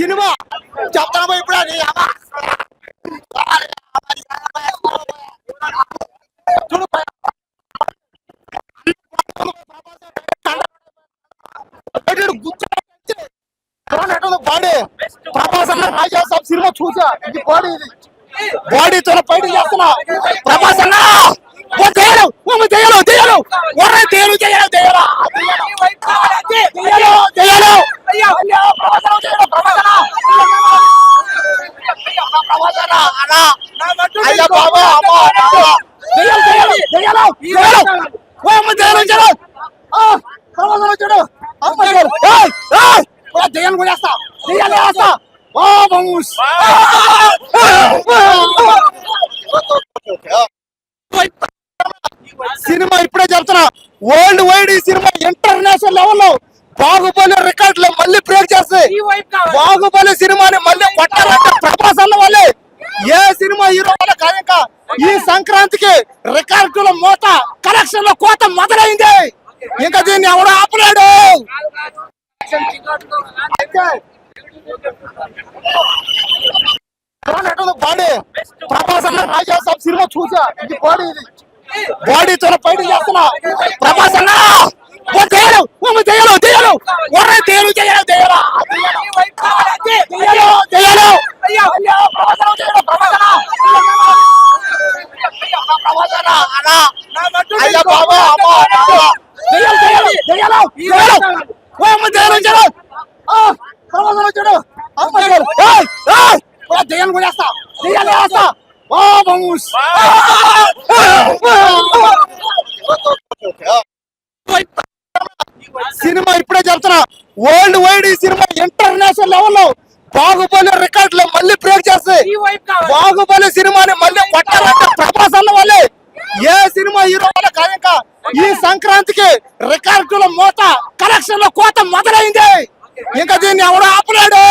Cinema చెప్తాను ఇప్పుడు body. Prabhas అన్న రాజా సాబ్ సినిమా చూసా. ఇది బాడీ ఇది. బాడీతో బయట చేస్తున్నా. ప్రభాస్ అన్న! ఓ దేయలు ఓ దేయలు దేయలు ఒరే దేయలు దేయలు దేయలు దేయలు దేయలు అయ్యో ప్రభాస్ అన్న దేయలు ప్రభాస్ అన్న ప్రభాస్ అన్న అన్న అయ్యా బాబా అమ్మా దేయలు దేయలు దేయలు దేయలు ఓ అమ్మ దేయలు దేయలు ఆ ప్రభాస్ అన్న చూడు వేస్తా ఓ బంగుస్ సినిమా ఇప్పుడే చెప్తున్నా. వరల్డ్ వైడ్ ఈ సినిమా ఇంటర్నేషనల్ లెవెల్లో బాహుబలి రికార్డులు మళ్ళీ బ్రేక్ చేస్తాయి. బాహుబలి సినిమాని మళ్ళీ కొట్టాలంటే ప్రభాస్ అన్న వాళ్ళే ఏ సినిమా హీరో వల్ల కాదు ఇంకా ఈ సంక్రాంతికి రికార్డుల మూత కలెక్షన్లో కోత మొదలైంది. ఇంకా దీన్ని ఎవడు ఆపలేడు? బాడీ ప్రభాస్ అన్న రాజా సాబ్ సినిమా చూసా. ఇది బాడీ ఇది. బాడీతో బయట చేస్తున్నా. ప్రభాస్ అన్న ఓ చేయలేవు చేయలేవు చేయలేవు చేయలేవు ఒరే దేయలు దేయలు దేయలు దేయలు దేయలు అయ్యో ప్రభాస్ అన్న దేయలు ప్రభాస్ అన్న ప్రభాస్ అన్న అయ్యా బాబా అమ్మా చూడు వేస్తా. ఓ సినిమా ఇప్పుడే చెప్తున్నా. వరల్డ్ వైడ్ ఈ సినిమా ఇంటర్నేషనల్ లెవెల్లో బాహుబలి రికార్డులు మళ్ళీ బ్రేక్ చేస్తాయి బాహుబలి సినిమాని మళ్ళీ కొట్టాలంటే ప్రభాస్ అన్న వాళ్ళే. ఏ సినిమా హీరో వల్ల ఈ సంక్రాంతికి రికార్డుల మూత కలెక్షన్లో కోత మొదలైంది. ఇంకా దీన్ని ఎవడు ఆపలేడు?